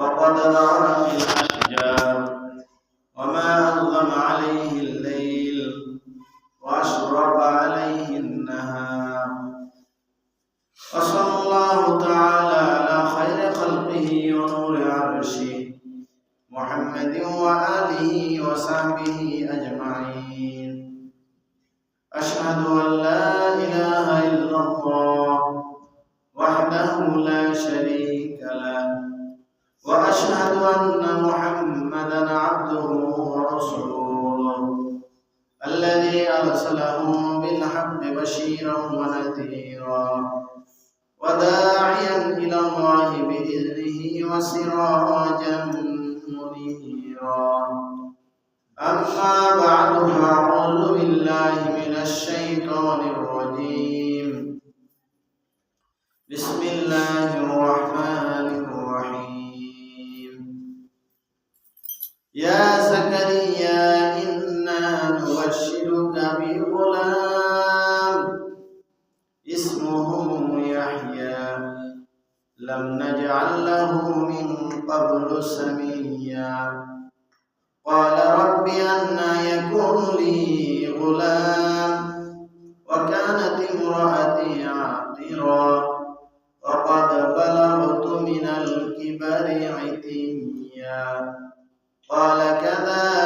وقد ظهر في الأشجار وما أظلم عليه وسراجا منيرا. أما بعد فأعوذ بالله من الشيطان الرجيم. بسم الله الرحمن الرحيم. يا زكريا إنا نبشرك بغلام. اسمه يحيى. لم نجعل له قبل سميا. قال رب أنا يكون لي غلام. وكانت امرأتي عاقرا. وقد بلغت من الكبر عتيا. قال كذلك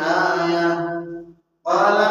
آية قال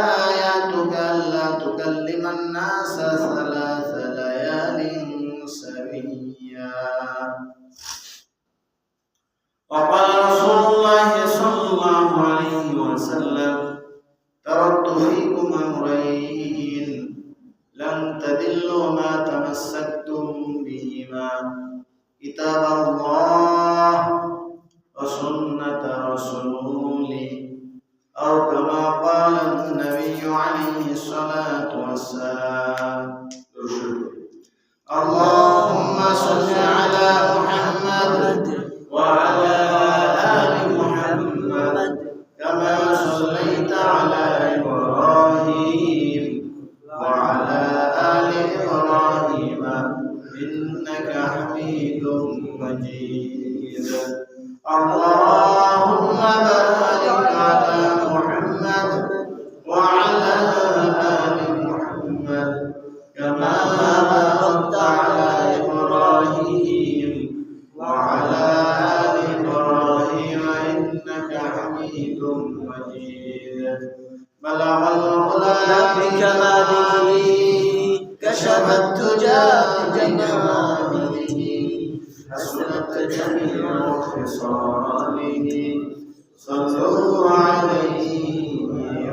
بلغ الغلا بكماله كشف الدجى بجماله حسنت جميع خصاله صلوا عليه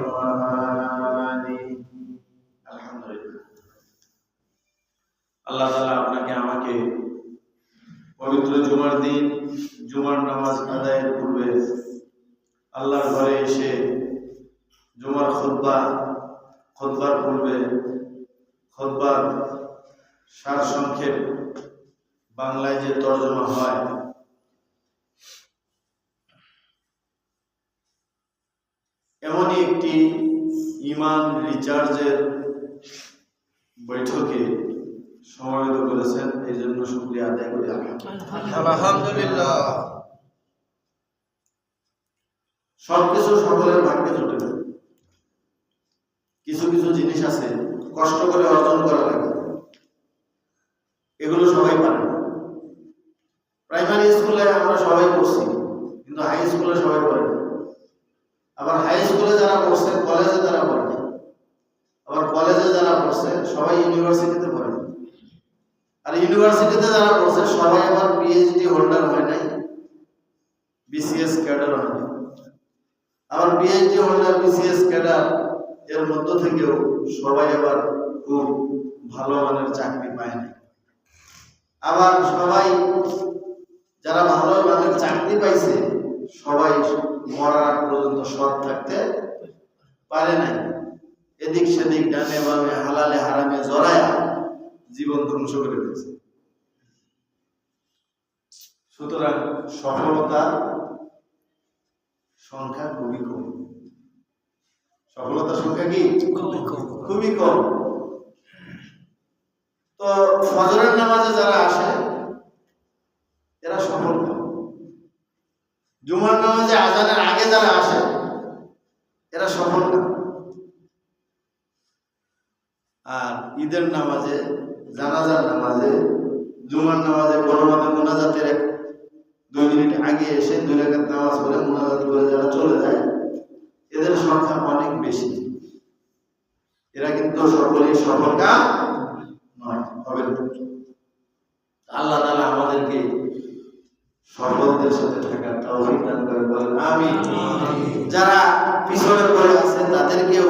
وآله الحمد لله আল্লাহ তাআলা আপনাকে আমাকে পবিত্র জুমার দিন জুমার নামাজ আদায়ের পূর্বে আল্লাহর ঘরে এসে জুমার খুতবা, খুতবার পূর্বে খুতবার সার সংক্ষেপ বাংলায় যে তর্জমা হয়। এমনই একটি ইমান রিচার্জের বৈঠকে সমবেত করেছেন, এই জন্য শুক্রিয়া আদায় করি। আলহামদুলিল্লাহ। সবকিছু সকলের ভাগ্যে জুটে না। কিছু কিছু জিনিস আছে, কষ্ট করে অর্জন করা লাগে। এগুলো সবাই পারে। প্রাইমারি স্কুলে আমরা সবাই পড়ছি, কিন্তু হাই স্কুলে সবাই পড়ে না। আবার হাই স্কুলে যারা পড়ছে কলেজে যারা পড়ে আবার কলেজে যারা পড়ছে, সবাই ইউনিভার্সিটিতে পড়ে আর ইউনিভার্সিটিতে যারা পড়ছে, সবাই আবার পিএইচডি হোল্ডার হয় নাই বিসিএস ক্যাডার হয় নাই। আবার পিএইচডি হোল্ডার বিসিএস ক্যাডার এর মধ্য থেকেও সবাই আবার খুব ভালো মানের চাকরি পায়নি আবার সবাই যারা ভালো মানের চাকরি পাইছে, সবাই মরার পর্যন্ত সৎ থাকতে পারে নাই। এদিক সেদিক ডানে বামে, হালালে হারামে জড়ায়া জীবন ধ্বংস করে দিয়েছে। সুতরাং সফলতা সংখ্যা খুবই কম। সফলতার সংখ্যা কি? খুবই কম। খুবই কম। তো ফজরের নামাজে যারা আসে এরা সফল না। জুমার নামাজে আজানের আগে যারা আসে এরা সফল না। আর ঈদের নামাজে জানাজার নামাজে জুমার নামাজে বড়মাতে মোনাজাতের এক দুই মিনিট আগে এসে দুই রেখাত নামাজ পড়ে মোনাজাত করে যারা চলে যায়, এদের সংখ্যা অনেক বেশি। এরা কিন্তু সকলেই সফলতা নয়, হবে আল্লাহ তাআলা আমাদেরকে সফলদের সাথে থাকার তৌফিক দান করে, বলেন আমিন। যারা পিছনে পড়ে আছে, তাদেরকেও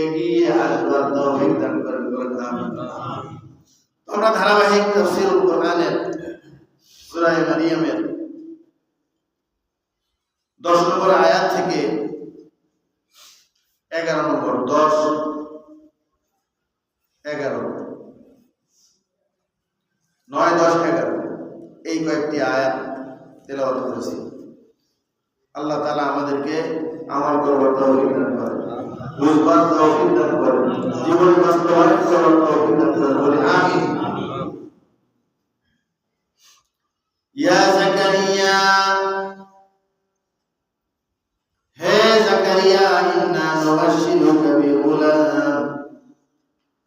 এগিয়ে আসবার তৌফিক দান করেন, বলেন আমিন। আমরা ধারাবাহিক তাফসীরুল কোরআনের সূরা মারিয়ামের 10 নম্বর আয়াত থেকে 11 নম্বর 10 11 নয়, দশ, এগারো। এই কয়েকটি আয়াত তেলাওয়াত করেছি। আল্লাহ তাআলা আমাদেরকে আমল করবার তৌফিক বুঝবার তৌফিক দান করেন। জীবন বাস্তবায়ন করবার তৌফিক দান করেন। বলি ইয়া জাকারিয়া। হে জাকারিয়া, ইন্না নুবাশশিরুকা বিগুলাম।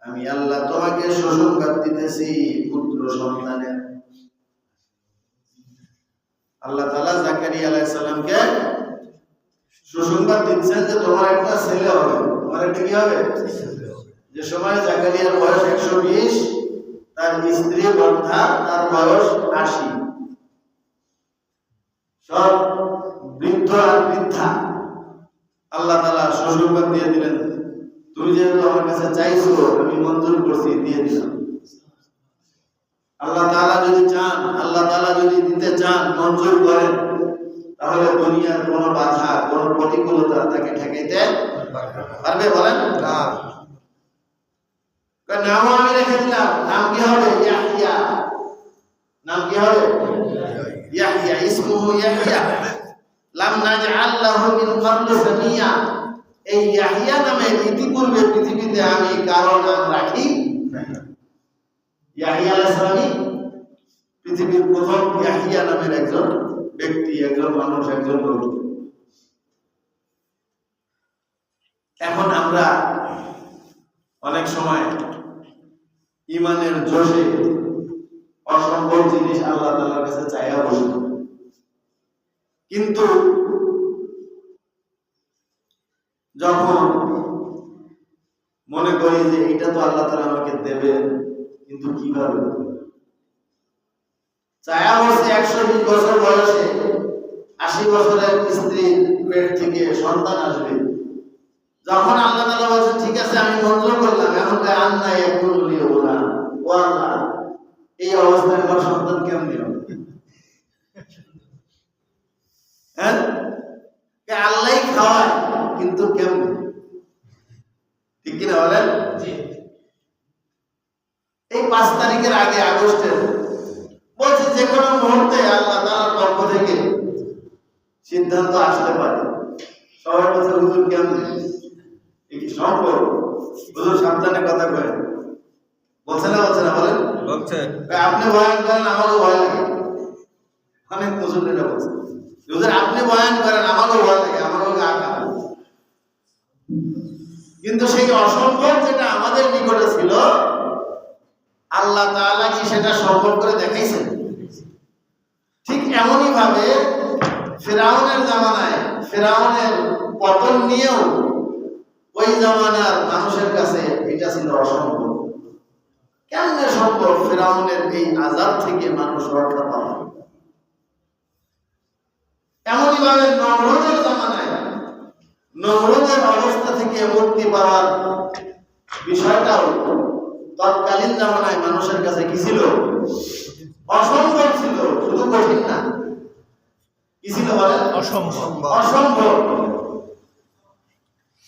আমি আল্লাহ তোমাকে সুসংবাদ দিতেছি, পুত্র সন্তানের। আল্লাহ তাআলা জাকারিয়া আলাইহিস সালামকে সুসংবাদ দিচ্ছেন যে তোমার একটা ছেলে হবে। তোমার কি হবে? যে সময় জাকারিয়ার বয়স একশো বিশ, তার স্ত্রী বন্ধা তার বয়স আশি। সব বৃদ্ধ আর বৃদ্ধা আল্লাহ তালা সুসংবাদ দিয়ে দিলেন। তুমি যেহেতু আমার কাছে চাইছো, আমি মঞ্জুর করছি, দিয়ে দিলাম। আল্লাহ তালা যদি চান, আল্লাহ তালা যদি দিতে চান, মঞ্জুর করেন, তাহলে দুনিয়ার কোনো বাধা, কোনো প্রতিকূলতা তাকে ঠেকাইতে পারবে বলেন? না। কয় নামও আমি রেখে দিলাম। নাম কি হবে? নাম কি হবে? ইয়াহিয়া ইসমুহু ইয়াহিয়া লাম নাজআল লাহু মিন ক্বাবলু সামিয়া এই ইয়াহিয়া নামে ইতিপূর্বে পৃথিবীতে আমি কারও নাম রাখি ইয়াহিয়া আলাইহিস পৃথিবীর প্রথম ইয়াহিয়া নামের একজন ব্যক্তি, একজন মানুষ, একজন লোক। এখন আমরা অনেক সময় ইমানের জোশে অসম্ভব জিনিস আল্লাহ তাআলার কাছে চাইয়া বসি। কিন্তু যখন মনে করি যে এটা তো আল্লাহ তাআলা আমাকে দেবে, কিন্তু কীভাবে? চায়া বসে একশো বিশ বছর বয়সে আশি বছরের স্ত্রীর পেট থেকে সন্তান আসবে। যখন আল্লাহ তাআলা বলছেন ঠিক আছে, আমি মন্ত্র করলাম, এখন একটু লিয়ে বলা ও আল্লাহ এই অবস্থায় আমার সন্তান কেমন হবে? হ্যাঁ? কে খাওয়ায় কিন্তু কেমন? ঠিক কিনা বলেন? এই পাঁচ তারিখের আগে আগস্টের বলছে যে কোনো মুহূর্তে আল্লাহ তাআলার পক্ষ থেকে সিদ্ধান্ত আসতে পারে। সবার কাছে হুজুর কেমন? এই কি সম্ভব হুজুর সাবধানে কথা কয় বলছে না বলছে না বলেন। বলছে। আপনি বয়ান করেন আমাকেও ভয় লাগে। অনেক মুসল্লিরা বলছে। হুজুর আপনি বয়ান করেন আমাকেও ভয় লাগে আমাকেও গা কাঁপে। কিন্তু সেই অসম্ভব যেটা আমাদের নিকটে ছিল আল্লাহ তাআলা কি সেটা সম্ভব করে দেখাইছেন? ঠিক এমনই ভাবে ফেরাউনের জামানায় ফেরাউনের পতন নিয়েও ওই জামানার মানুষের কাছে এটা ছিল অসম্ভব। কেমনে সম্ভব ফেরাউনের এই আজাব থেকে মানুষ রক্ষা পাওয়া? এমনই ভাবে নমরুদের জামানায় নমরুদের অবস্থা থেকে মুক্তি পাওয়ার বিষয়টাও তৎকালীন জামানায় মানুষের কাছে কি ছিল? অসম্ভব ছিল শুধু কঠিন না। কি ছিল বলেন? অসম্ভব। অসম্ভব।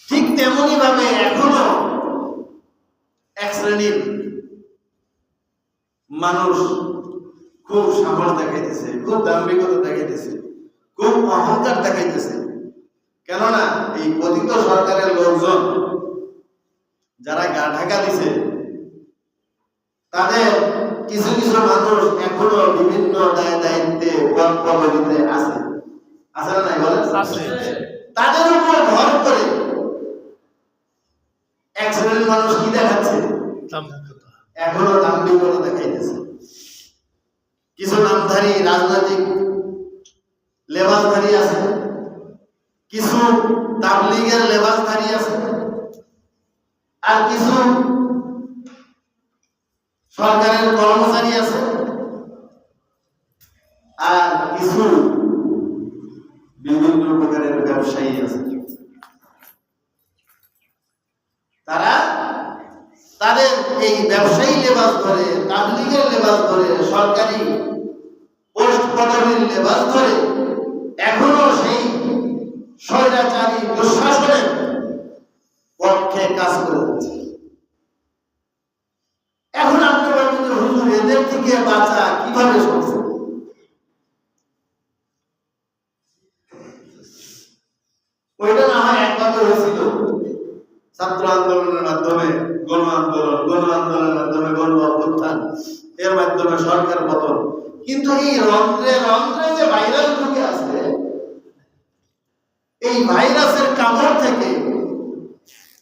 ঠিক তেমনি ভাবে এখনও এক শ্রেণির মানুষ খুব সাহস দেখাইতেছে খুব দাম্ভিকতা দেখাইতেছে খুব অহংকার দেখাইতেছে। কেননা এই পতিত সরকারের লোকজন যারা গা ঢাকা দিছে তাদের কিছু কিছু মানুষ এখনও বিভিন্ন দায় দায়িত্বে পদ পদবিতে আছে। আছে না নাই বলেন? তাদের উপর ভর করে এক শ্রেণির মানুষ কি দেখাচ্ছে? দাম্ভিকতা। এখনও দাম্ভিকতা দেখাইতেছে কিছু নামধারী রাজনৈতিক লেবাসধারী আছে, কিছু তাবলিগের লেবাসধারী আছে, আর কিছু সরকারের কর্মচারী আছে, আর কিছু বিভিন্ন প্রকারের ব্যবসায়ী আছে তারা তাদের এই ব্যবসায়ী লেবাস ধরে, তাবলিগের লেবাস ধরে, সরকারি পোস্ট পদবীর লেবাস ধরে, এখনও সেই স্বৈরাচারী দুঃশাসনের পক্ষে কাজ করে যাচ্ছে এখন আপনি বলবেন যে হুজুর এদের থেকে বাঁচা কীভাবে সম্ভব ওইটা না হয় একভাবে হয়েছিল ছাত্র আন্দোলনের মাধ্যমে গণ আন্দোলন গণ অভ্যুত্থান এর মাধ্যমে সরকার পতন। কিন্তু এই রন্ধ্রে রন্ধ্রে যে ভাইরাস ঢুকে আসবে এই ভাইরাসের কামড় থেকে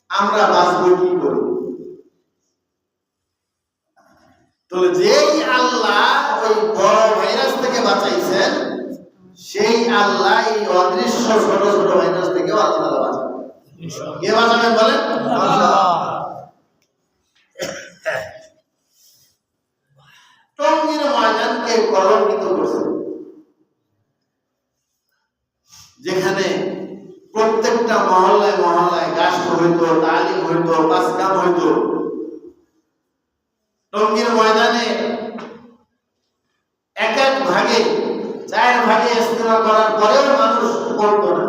আমরা বাঁচবো কি করে? তাহলে যেই আল্লাহ ওই বড় ভাইরাস থেকে বাঁচাইছেন, সেই আল্লাহ এই অদৃশ্য ছোট ছোট ভাইরাস থেকেও আল্লাহ বাঁচাবেন। কে বাঁচাবেন বলেন? টঙ্গীর কলঙ্কিত করছে। যেখানে প্রত্যেকটা মহল্লায় মহল্লায় গাছ হইতো তালিম হইতো পাসকাম হইতো। টঙ্গীর ময়দানে এক এক ভাগে, চার ভাগে ইস্তেমা করার পরেও মানুষ করতো না।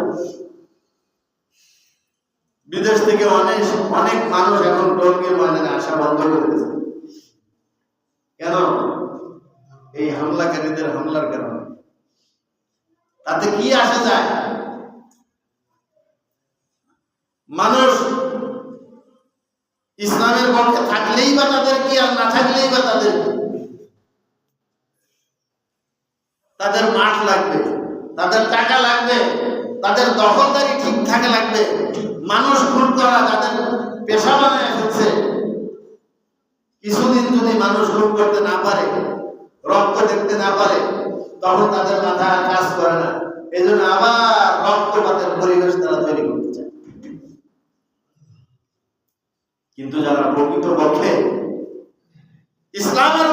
বিদেশ থেকে অনেক অনেক মানুষ এখন টঙ্গীর ময়দানে আসা বন্ধ করে দিয়েছে। কেন? এই হামলাকারীদের হামলার কারণে। তাতে কি আসা যায়? মানুষ ইসলামের পক্ষে থাকলেই বা তাদের কি আর না থাকলেই বা তাদের তাদের মাঠ লাগবে, তাদের টাকা লাগবে, তাদের দখলদারি ঠিক থাকে লাগবে। মানুষ খুন করা তাদের পেশা বানায় ফেলছে কিছুদিন যদি মানুষ খুন করতে না পারে রক্ত দেখতে না পারে, তখন তাদের মাথা কাজ করে না। এই জন্য আবার রক্তপাতের পরিবেশ তারা তৈরি করতে চায়। কিন্তু যারা প্রকৃত পক্ষে ইসলামের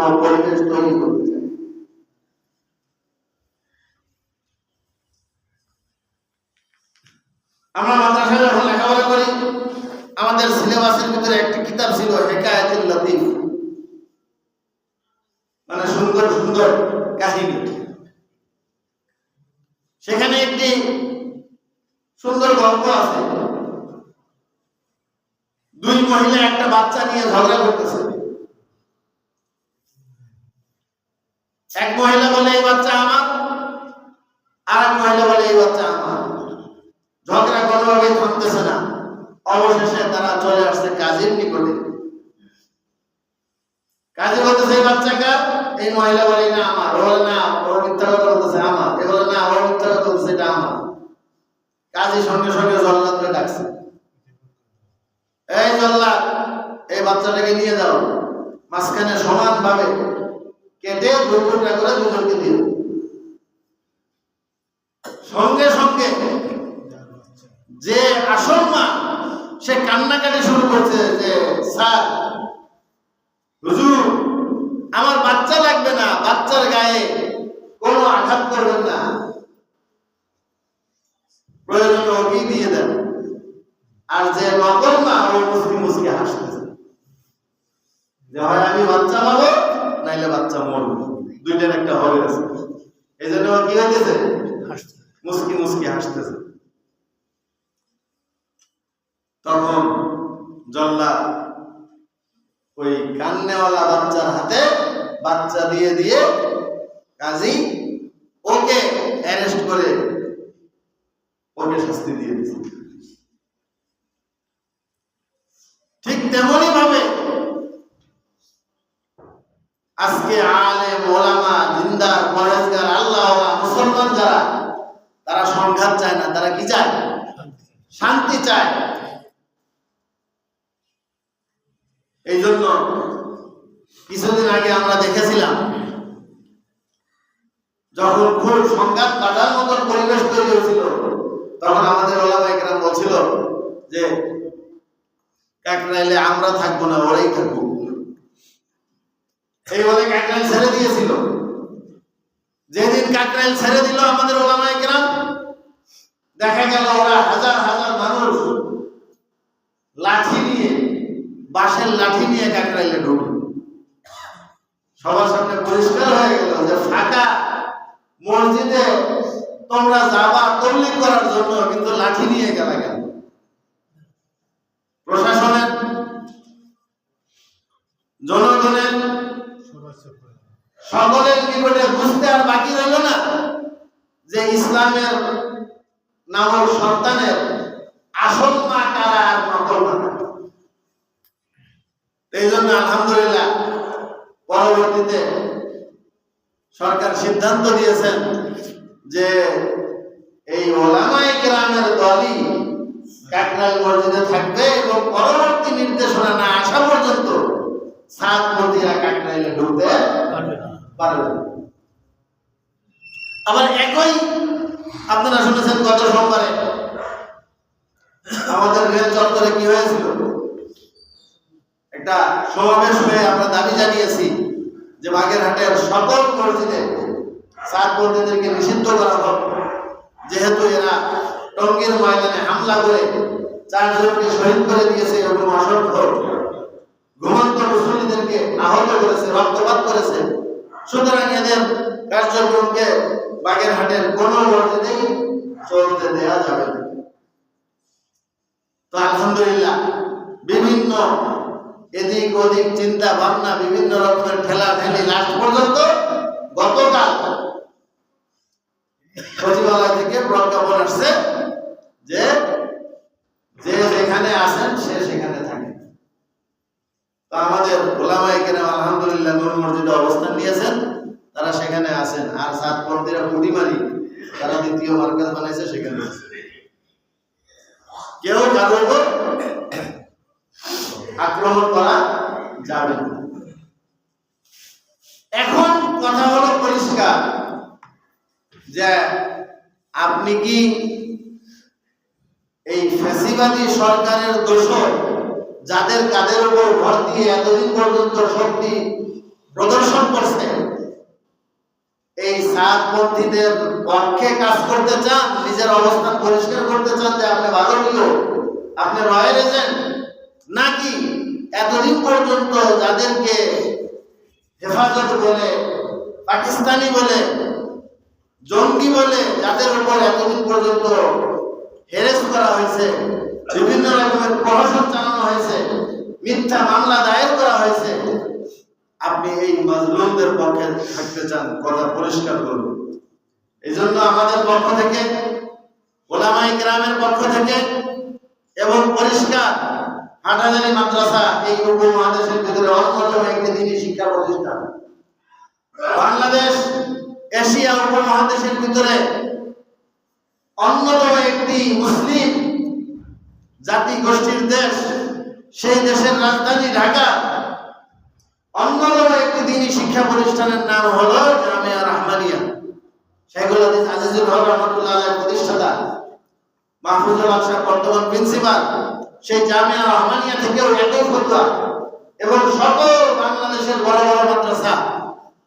শান্তিপূর্ণ পরিবেশ তৈরি করতে চায় আমরা মাদ্রাসায় যখন লেখাপড়া করি, আমাদের সিলেবাসের ভিতরে একটি কিতাব ছিল, হেকায়াতুল মানে সুন্দর সুন্দর কাহিনী। সেখানে একটি সুন্দর গল্প আছে। দুই মহিলা একটা বাচ্চা নিয়ে ঝগড়া করতেছে। এক মহিলা বলে এই বাচ্চা আমার আর এক মহিলা বলে এই বাচ্চা আমার ঝগড়া কোনোভাবেই থামতেছে না অবশেষে তারা চলে আসছে কাজীর নিকটে কাজী বলতেছে এই বাচ্চা কার এই মহিলা বলে না আমার ও বলে না ওর মিথ্যা কথা বলতেছে আমার এ বলে না ওর মিথ্যা কথা বলতেছে এটা আমার কাজী সঙ্গে সঙ্গে জল্লাদরে ডাকছে এই জল্লাদ এই বাচ্চাটাকে নিয়ে যাও মাঝখানে সমান ভাবে কেটে দুই টুকরা করে দুজনকে দিও সঙ্গে সঙ্গে যে আসল মা, সে কান্নাকাটি শুরু করছে যে, স্যার, হুজুর, আমার বাচ্চা লাগবে না, বাচ্চার গায়ে কোনো আঘাত করবেন না। প্রয়োজন ওকেই দিয়ে দেন। আর যে নকল মা, ও মুসকি মুসকি হাসতেছে। যে হয় আমি বাচ্চা পাবো, নাইলে বাচ্চা মরবো। দুইটার একটা হবে আছে। এই জন্য কি হাসতে মুসকি মুসকি হাসতেছে। তখন জল্লা ওই কান্নেওয়ালা বাচ্চার হাতে বাচ্চা দিয়ে দিয়ে কাজী ওকে অ্যারেস্ট করে ওকে শাস্তি দিয়ে দিয়েছে ঠিক তেমনি ভাবে আজকে আলে মোলামা দিনদার পরেজগার আল্লাহ মুসলমান যারা তারা সংঘাত চায় না, তারা কি চায়? শান্তি চায়। এই জন্য কিছুদিন আগে আমরা দেখেছিলাম, যখন খুব সংঘাত বাঁধার মতন পরিবেশ তৈরি হয়েছিল, তখন আমাদের একরাম বলছিল যে কাকরাইলে আমরা থাকব না, ওরাই থাকব। এই বলে কাকরাইল ছেড়ে দিয়েছিল। যেদিন কাকরাইল ছেড়ে দিল আমাদের ওলামা একরাম দেখা গেল ওরা হাজার হাজার মানুষ লাঠি নিয়ে, বাঁশের লাঠি নিয়ে কাকরাইলে ঢুকলো সবার সামনে পরিষ্কার হয়ে গেল যে ফাঁকা মসজিদে তোমরা যাবা তবলিগ করার জন্য, কিন্তু লাঠি নিয়ে গেলা কেন? প্রশাসনের, জনগণের সকলের নিকটে বুঝতে আর বাকি রইল না যে ইসলামের নামক সন্তানের আসল মা কারা আর নকল মা এই জন্য আলহামদুলিল্লাহ পরবর্তীতে সরকার সিদ্ধান্ত দিয়েছেন যে এই ওলামায়ে কেরামের দলই কাকরাইল মসজিদে থাকবে এবং পরবর্তী নির্দেশনা না আসা পর্যন্ত সাত মন্দিরা কাকরাইলে ঢুকতে পারবে না। আবার একই আপনারা শুনেছেন গত সোমবারে আমাদের রেল চত্বরে কি হয়েছিল? একটা সমাবেশ হয়ে আমরা দাবি জানিয়েছি যে বাগেরহাটের সকল মসজিদে সাত মসজিদেরকে নিষিদ্ধ করা হোক। যেহেতু এরা টঙ্গীর ময়দানে হামলা করে চারজনকে শহীদ করে দিয়েছে এবং অসংখ্য ঘুমন্ত মুসলিমদেরকে আহত করেছে, রক্তপাত করেছে। সুতরাং এদের কার্যক্রমকে বাগেরহাটের কোন মসজিদেই চলতে দেওয়া যাবে না। তো আলহামদুলিল্লাহ, বিভিন্ন এদিক ওদিক চিন্তা ভাবনা, বিভিন্ন রকমের ঠেলা ঠেলি লাস্ট পর্যন্ত গতকাল সচিবালয় থেকে প্রজ্ঞাপন আসছে যে যে যেখানে আসেন সে সেখানে ওলামাই কেন আলহামদুলিল্লাহ নূর মসজিদে অবস্থান নিয়েছেন। তারা সেখানে আছেন। আর সাত পন্থীরা পুটিমারি তারা দ্বিতীয় মার্কেজ বানাইছে, সেখানে আছে। কেউ কারও আক্রমণ করা যাবে এখন কথা হলো পরিষ্কার যে আপনি কি এই ফ্যাসিবাদী সরকারের দোষর? যাদের কাদের উপর ভর দিয়ে এতদিন পর্যন্ত শক্তি প্রদর্শন করছে, এই সাতপন্থীদের পক্ষে কাজ করতে চান, নিজের অবস্থান পরিষ্কার করতে চান যে আপনি ভারতীয় আপনি রয়্যাল এজেন্ট? নাকি এতদিন পর্যন্ত যাদেরকে হেফাজত বলে, পাকিস্তানি বলে, জঙ্গি বলে, যাদের উপর এতদিন পর্যন্ত হেরেস করা হয়েছে বিভিন্ন রকমের প্রহসন চালানো হয়েছে, মিথ্যা মামলা দায়ের করা হয়েছে। আপনি এই মাজলুমদের পক্ষে থাকতে চান, কথা পরিষ্কার করুন। এই জন্য আমাদের পক্ষ থেকে ওলামাই গ্রামের পক্ষ থেকে এবং পরিষ্কার হাটাজারি মাদ্রাসা এই উপমহাদেশের ভিতরে অন্যতম একটি দিনই শিক্ষা প্রতিষ্ঠান। বাংলাদেশ, এশিয়া উপমহাদেশের ভিতরে অন্যতম একটি মুসলিম জাতি গোষ্ঠীর দেশ, সেই দেশের রাজধানী ঢাকা। অন্যতম একটি দিনই শিক্ষা প্রতিষ্ঠানের নাম হলো জামিয়া রহমানিয়া। শেখুল হাদিস আজিজুল হক রহমতুল্লাহ প্রতিষ্ঠাতা। মাহফুজুল হক সাহেব বর্তমান প্রিন্সিপাল। সেই জামিয়া রহমানিয়া থেকেও একই ফতোয়া। এবং সকল বাংলাদেশের বড় বড় মাদ্রাসা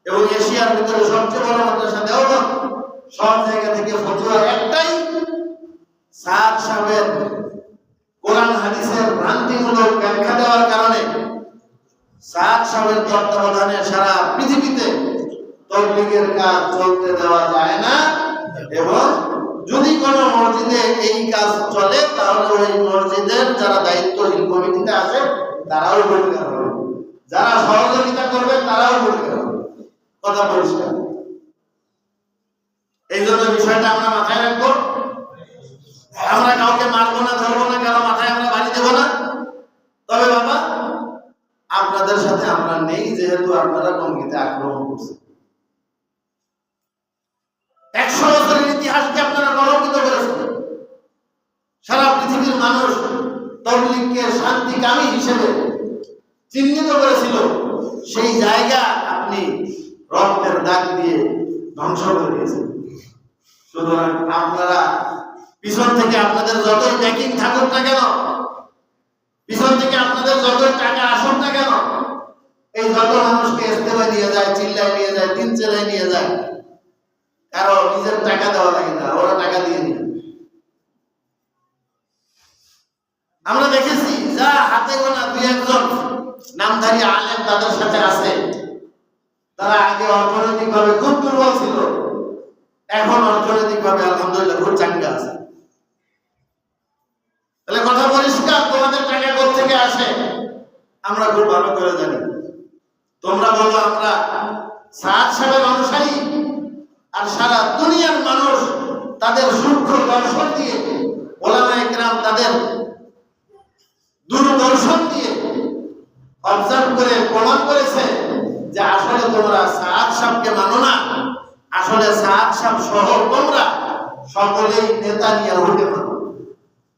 এবং এশিয়ার ভিতরে সবচেয়ে বড় মাদ্রাসা দেওবন্দ, সব জায়গা থেকে ফতোয়া একটাই সাদ সাহেবের কোরআন হাদিসের ভ্রান্তিমূলক ব্যাখ্যা দেওয়ার কারণে তত্ত্বাবধানে সারা পৃথিবীতে তবলিগের কাজ চলতে দেওয়া যায় না এবং যদি কোনো মসজিদে এই কাজ চলে, তাহলে ওই মসজিদের যারা দায়িত্বশীল কমিটিতে আছে, তারাও গুণগার হবে। যারা সহযোগিতা করবে, তারাও গুণগার হবে। কথা পরিষ্কার। এই জন্য বিষয়টা আমরা মাথায় রাখব। আমরা কাউকে মারবো না, ধরবো না কারও মাথায় আমরা বাড়ি দেবো না তবে বাবা, আপনাদের সাথে আমরা নেই, যেহেতু আপনারা টঙ্গিতে আক্রমণ করছেন। একশো বছরের ইতিহাসকে আপনারা কলঙ্কিত করেছেন। সারা পৃথিবীর মানুষ তবলিগকে শান্তিকামী হিসেবে চিহ্নিত করেছিল। সেই জায়গা আপনি রক্তের দাগ দিয়ে ধ্বংস করে দিয়েছেন। সুতরাং আপনারা পিছন থেকে আপনাদের যতই ব্যাকিং থাকুক না কেন পিছন থেকে আপনাদের যতই টাকা আসুক না কেন, এই যত মানুষকে ইস্তেমায় নিয়ে যায়, চিল্লায় নিয়ে যায়, তিন চেলায় নিয়ে যায়, কারও নিজের টাকা দেওয়া লাগে না, ওরা টাকা দিয়ে নিয়ে আমরা দেখেছি, যা হাতে গোনা দুই একজন নামধারী আলেম তাদের সাথে আছে। তারা আগে অর্থনৈতিক ভাবে খুব দুর্বল ছিল, এখন অর্থনৈতিক ভাবে আলহামদুলিল্লাহ খুব চাঙ্গা আছে। তাহলে কথা পরিষ্কার তোমাদের টাকা থেকে আসে? আমরা খুব ভালো করে জানি। তোমরা বলো আমরা সাত সাহেবের অনুসারী আর সারা দুনিয়ার মানুষ তাদের সূক্ষ্ম দর্শন দিয়ে ওলামা একরাম তাদের দূরদর্শন দিয়ে অবজার্ভ করে, প্রমাণ করেছে যে আসলে তোমরা সাত সাপকে মানো না। আসলে সাত সাপ সহ তোমরা সকলেই নেতা নিয়ে উঠে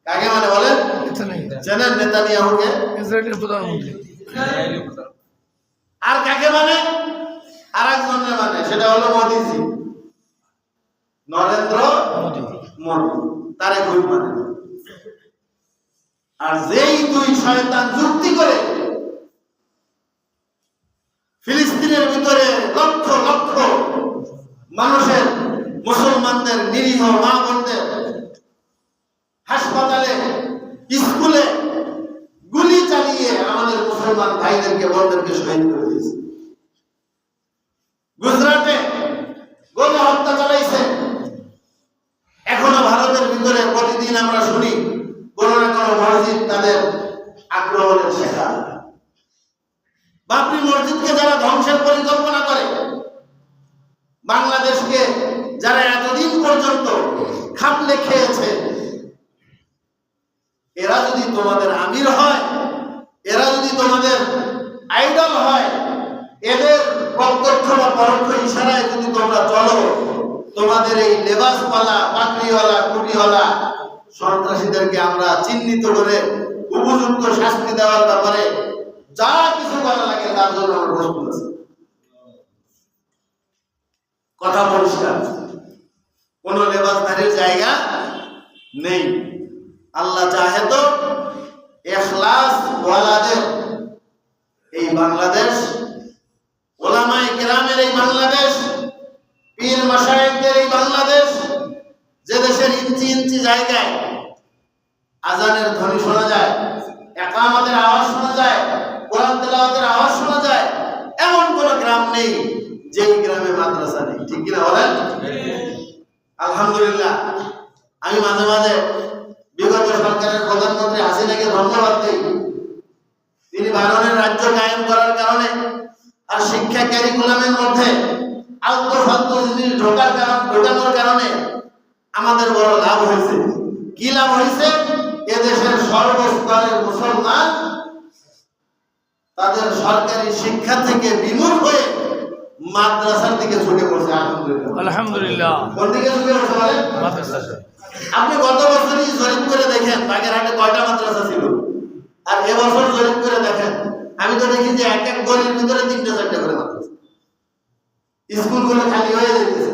কাকে মানে বলেন এটা নেই চেনেন নেতা ইসরায়েলের প্রধানমন্ত্রী। আর কাকে মানে? আর একজনের মানে সেটা হলো মোদিজি। নরেন্দ্র মোদি। মোদি তারে খুব মানে। আর যেই দুই শয়তান যুক্তি করে ফিলিস্তিনের ভিতরে লক্ষ লক্ষ মানুষের মুসলমানদের নিরীহ মা বোনদের হাসপাতালে স্কুলে গুলি চালিয়ে আমাদের মুসলমান ভাইদেরকে বোনদেরকে শহীদ করে দিয়েছে গুজরাটে গণহত্যা চালাইছে এখনও ভারতের ভিতরে প্রতিদিন আমরা শুনি কোন না কোনো মসজিদ তাদের আক্রমণের শেখা বাবরি মসজিদকে যারা ধ্বংসের পরিকল্পনা করে বাংলাদেশকে যারা এতদিন পর্যন্ত খাপলে খেয়েছে এরা যদি তোমাদের আমির হয় এরা যদি তোমাদের আইডল হয় এদের প্রত্যক্ষ বা পরোক্ষ ইশারায় যদি তোমরা চলো, তোমাদের এই লেবাসওয়ালা পাকড়িওয়ালা কুটিওয়ালা সন্ত্রাসীদেরকে আমরা চিহ্নিত করে উপযুক্ত শাস্তি দেওয়ার ব্যাপারে যা কিছু করা লাগে তার জন্য আমরা প্রস্তুত আছি। কথা পরিষ্কার। কোন লেবাসধারীর জায়গা নেই। আল্লাহ চাহে তো এখলাস ওয়ালাদের, এই বাংলাদেশ ওলামাই কেরামের এই বাংলাদেশ, পীর মাসায়েকদের এই বাংলাদেশ, যে দেশের ইঞ্চি ইঞ্চি জায়গায় আজানের ধ্বনি শোনা যায়, একামতের আওয়াজ শোনা যায়, কোরআন তেলাওয়াতের আওয়াজ শোনা যায়, এমন কোন গ্রাম নেই যেই গ্রামে মাদ্রাসা নেই। ঠিক কিনা বলেন? আলহামদুলিল্লাহ, আমি মাঝে মাঝে বিগত সরকারের প্রধানমন্ত্রী হাসিনাকে ধন্যবাদ দিই। তিনি ভারতের রাজ্য কায়েম করার আর শিক্ষা ক্যারিকুলামের মধ্যে ফালতু জিনিস ঢোকার কারণ ঢোকানোর কারণে আমাদের বড় লাভ হয়েছে। কি লাভ হয়েছে? এদেশের সর্বস্তরের মুসলমান তাদের সরকারি শিক্ষা থেকে বিমুখ হয়ে মাদ্রাসার দিকে ঝুঁকে পড়ছে আলহামদুলিল্লাহ। আলহামদুলিল্লাহ। কোন দিকে ঝুঁকে পড়ছে বলেন? আপনি গত বছরই জরিপ করে দেখেন বাগেরহাটে কয়টা মাদ্রাসা ছিল? আর এবছর জরিপ করে দেখেন আমি তো দেখি যে এক এক গলির ভিতরে তিনটা চারটা করে মাদ্রাসা স্কুলগুলো খালি হয়ে যেতেছে